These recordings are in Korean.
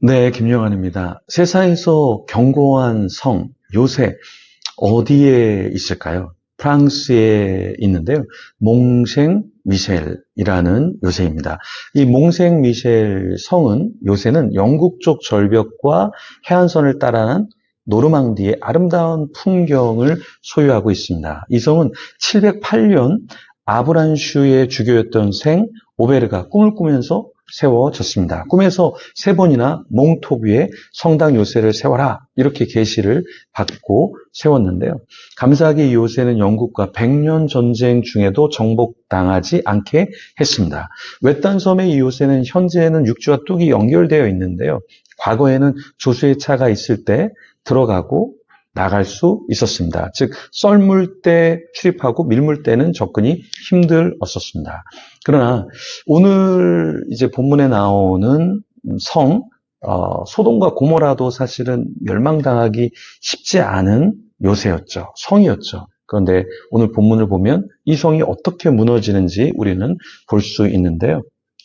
네, 김영환입니다. 세상에서 견고한 성, 요새, 어디에 있을까요? 프랑스에 있는데요. 몽생 미셸이라는 요새입니다. 이 몽생 미셸 성은 요새는 영국 쪽 절벽과 해안선을 따라한 노르망디의 아름다운 풍경을 소유하고 있습니다. 이 성은 708년 아브란슈의 주교였던 생 오베르가 꿈을 꾸면서 세워졌습니다. 꿈에서 세 번이나 몽토 위에 성당 요새를 세워라 이렇게 계시를 받고 세웠는데요. 감사하게 이 요새는 영국과 백년 전쟁 중에도 정복당하지 않게 했습니다. 외딴 섬의 이 요새는 현재는 육지와 뚝이 연결되어 있는데요. 과거에는 조수의 차가 있을 때 들어가고 나갈 수 있었습니다. 즉 썰물 때 출입하고 밀물 때는 접근이 힘들었었습니다. 그러나 오늘 이제 본문에 나오는 성 어, 소돔과 고모라도 사실은 멸망당하기 쉽지 않은 요새였죠. 성이었죠. 그런데 오늘 본문을 보면 이 성이 어떻게 무너지는지 우리는 볼 수 있는데요.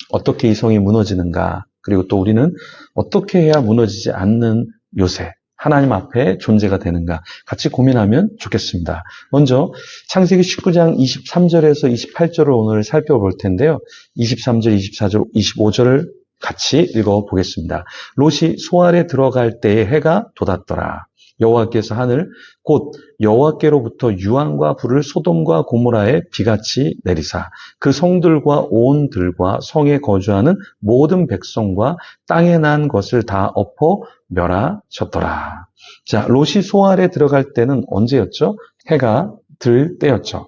어떻게 이 성이 무너지는가? 그리고 또 우리는 어떻게 해야 무너지지 않는 요새, 하나님 앞에 존재가 되는가 같이 고민하면 좋겠습니다. 먼저 창세기 19장 23절에서 28절을 오늘 살펴볼 텐데요. 23절, 24절, 25절을 같이 읽어보겠습니다. 롯이 소알에 들어갈 때에 해가 돋았더라. 여호와께서 하늘 곧 여호와께로부터 유황과 불을 소돔과 고모라에 비같이 내리사 그 성들과 온 들과 성에 거주하는 모든 백성과 땅에 난 것을 다 엎어 멸하셨더라. 자, 롯이 소알에 들어갈 때는 언제였죠? 해가 들 때였죠.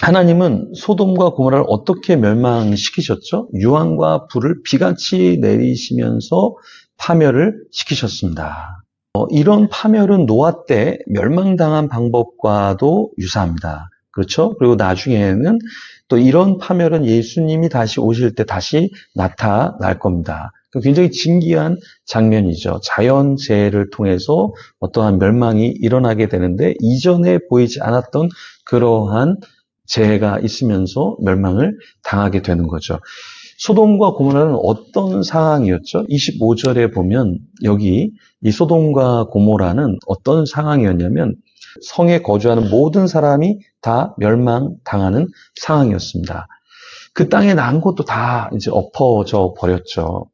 하나님은 소돔과 고모라를 어떻게 멸망시키셨죠? 유황과 불을 비같이 내리시면서 파멸을 시키셨습니다. 어, 이런 파멸은 노아 때 멸망당한 방법과도 유사합니다. 그렇죠? 그리고 나중에는 또 이런 파멸은 예수님이 다시 오실 때 다시 나타날 겁니다. 굉장히 진기한 장면이죠. 자연재해를 통해서 어떠한 멸망이 일어나게 되는데 이전에 보이지 않았던 그러한 재해가 있으면서 멸망을 당하게 되는 거죠. 소돔과 고모라는 어떤 상황이었죠? 25절에 보면 여기 이 소돔과 고모라는 어떤 상황이었냐면 성에 거주하는 모든 사람이 다 멸망당하는 상황이었습니다. 그 땅에 난 것도 다 이제 엎어져 버렸죠.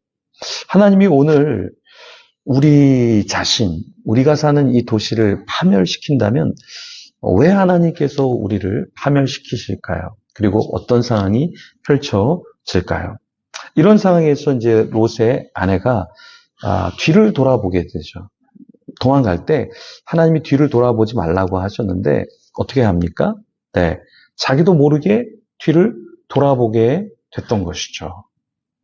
하나님이 오늘 우리 자신, 우리가 사는 이 도시를 파멸시킨다면 왜 하나님께서 우리를 파멸시키실까요? 그리고 어떤 상황이 펼쳐 질까요? 이런 상황에서 이제 롯의 아내가 아, 뒤를 돌아보게 되죠. 도망갈 때 하나님이 뒤를 돌아보지 말라고 하셨는데 어떻게 합니까? 네. 자기도 모르게 뒤를 돌아보게 됐던 것이죠.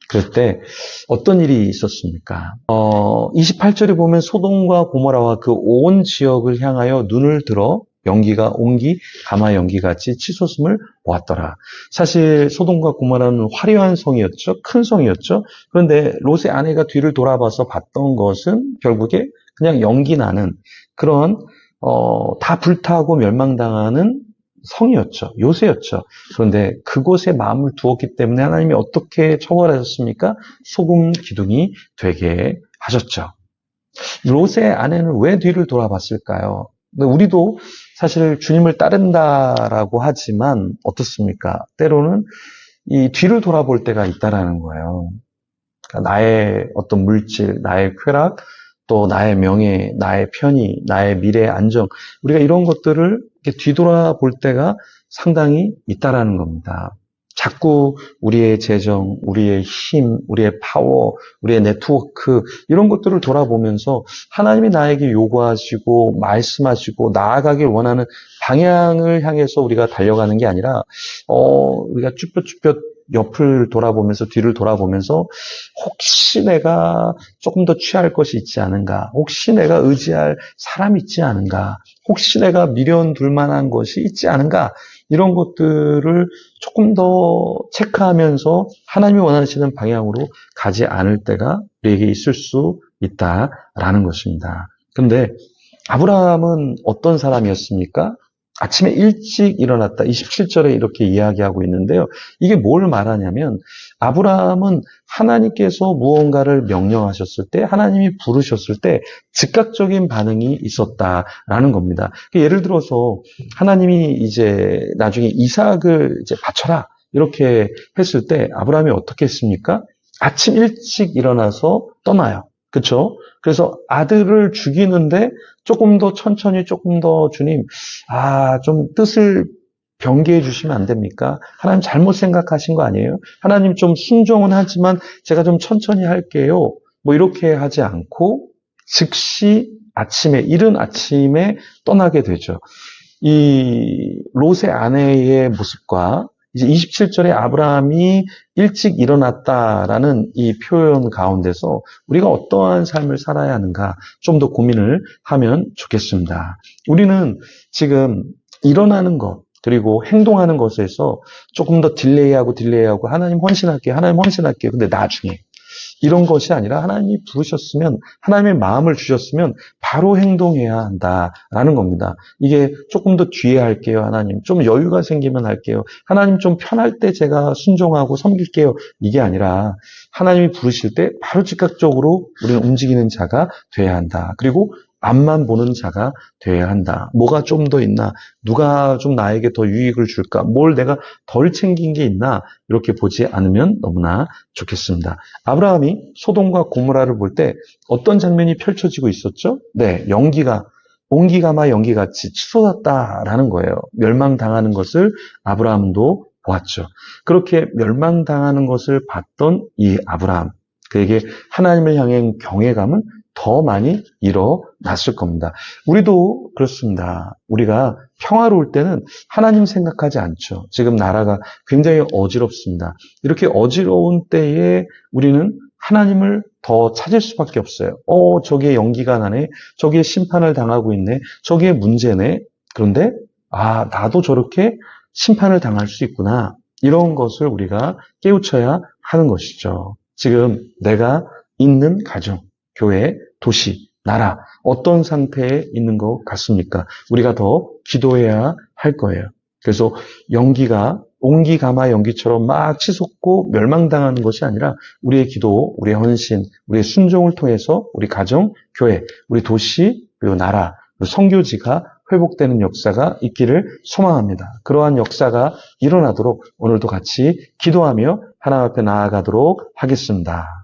그럴 때 어떤 일이 있었습니까? 어, 28절에 보면 소돔과 고모라와 그 온 지역을 향하여 눈을 들어 연기가 옹기 가마 연기 같이 치솟음을 보았더라. 사실 소돔과 고모라는 화려한 성이었죠. 큰 성이었죠. 그런데 롯의 아내가 뒤를 돌아봐서 봤던 것은 결국에 그냥 연기 나는 그런 어, 다 불타고 멸망당하는 성이었죠. 요새였죠. 그런데 그곳에 마음을 두었기 때문에 하나님이 어떻게 처벌하셨습니까? 소금 기둥이 되게 하셨죠. 롯의 아내는 왜 뒤를 돌아봤을까요? 우리도 사실 주님을 따른다라고 하지만 어떻습니까? 때로는 이 뒤를 돌아볼 때가 있다라는 거예요. 그러니까 나의 어떤 물질, 나의 쾌락, 또 나의 명예, 나의 편의, 나의 미래의 안정, 우리가 이런 것들을 뒤돌아볼 때가 상당히 있다라는 겁니다. 자꾸 우리의 재정, 우리의 힘, 우리의 파워, 우리의 네트워크 이런 것들을 돌아보면서 하나님이 나에게 요구하시고 말씀하시고 나아가길 원하는 방향을 향해서 우리가 달려가는 게 아니라 어 우리가 쭈뼛쭈뼛 옆을 돌아보면서 뒤를 돌아보면서 혹시 내가 조금 더 취할 것이 있지 않은가? 혹시 내가 의지할 사람이 있지 않은가? 혹시 내가 미련 둘 만한 것이 있지 않은가? 이런 것들을 조금 더 체크하면서 하나님이 원하시는 방향으로 가지 않을 때가 우리에게 있을 수 있다라는 것입니다. 근데 아브라함은 어떤 사람이었습니까? 아침에 일찍 일어났다. 27절에 이렇게 이야기하고 있는데요. 이게 뭘 말하냐면 아브라함은 하나님께서 무언가를 명령하셨을 때 하나님이 부르셨을 때 즉각적인 반응이 있었다라는 겁니다. 예를 들어서 하나님이 이제 나중에 이삭을 이제 바쳐라 이렇게 했을 때 아브라함이 어떻게 했습니까? 아침 일찍 일어나서 떠나요. 그렇죠? 그래서 아들을 죽이는데 조금 더 천천히 조금 더 주님 아 좀 뜻을 변개해 주시면 안 됩니까? 하나님 잘못 생각하신 거 아니에요? 하나님 좀 순종은 하지만 제가 좀 천천히 할게요. 뭐 이렇게 하지 않고 즉시 아침에 이른 아침에 떠나게 되죠. 이 롯의 아내의 모습과 이제 27절에 아브라함이 일찍 일어났다라는 이 표현 가운데서 우리가 어떠한 삶을 살아야 하는가 좀 더 고민을 하면 좋겠습니다. 우리는 지금 일어나는 것, 그리고 행동하는 것에서 조금 더 딜레이하고 딜레이하고 하나님 헌신할게요. 하나님 헌신할게요. 근데 나중에 이런 것이 아니라 하나님이 부르셨으면 하나님의 마음을 주셨으면 바로 행동해야 한다라는 겁니다. 이게 조금 더 뒤에 할게요. 하나님 좀 여유가 생기면 할게요. 하나님 좀 편할 때 제가 순종하고 섬길게요. 이게 아니라 하나님이 부르실 때 바로 즉각적으로 우리는 움직이는 자가 돼야 한다. 그리고 앞만 보는 자가 되어야 한다. 뭐가 좀 더 있나? 누가 좀 나에게 더 유익을 줄까? 뭘 내가 덜 챙긴 게 있나? 이렇게 보지 않으면 너무나 좋겠습니다. 아브라함이 소돔과 고모라를 볼 때 어떤 장면이 펼쳐지고 있었죠? 네, 연기가 온기가마 연기같이 치솟았다라는 거예요. 멸망당하는 것을 아브라함도 보았죠. 그렇게 멸망당하는 것을 봤던 이 아브라함, 그에게 하나님을 향한 경외감은 더 많이 일어났을 겁니다. 우리도 그렇습니다. 우리가 평화로울 때는 하나님 생각하지 않죠. 지금 나라가 굉장히 어지럽습니다. 이렇게 어지러운 때에 우리는 하나님을 더 찾을 수밖에 없어요. 어, 저기에 연기가 나네. 저기에 심판을 당하고 있네. 저기에 문제네. 그런데, 아, 나도 저렇게 심판을 당할 수 있구나. 이런 것을 우리가 깨우쳐야 하는 것이죠. 지금 내가 있는 가정, 교회, 도시, 나라 어떤 상태에 있는 것 같습니까? 우리가 더 기도해야 할 거예요. 그래서 연기가 옹기 가마 연기처럼 막 치솟고 멸망당하는 것이 아니라 우리의 기도, 우리의 헌신, 우리의 순종을 통해서 우리 가정, 교회, 우리 도시, 그리고 나라, 그리고 성교지가 회복되는 역사가 있기를 소망합니다. 그러한 역사가 일어나도록 오늘도 같이 기도하며 하나님 앞에 나아가도록 하겠습니다.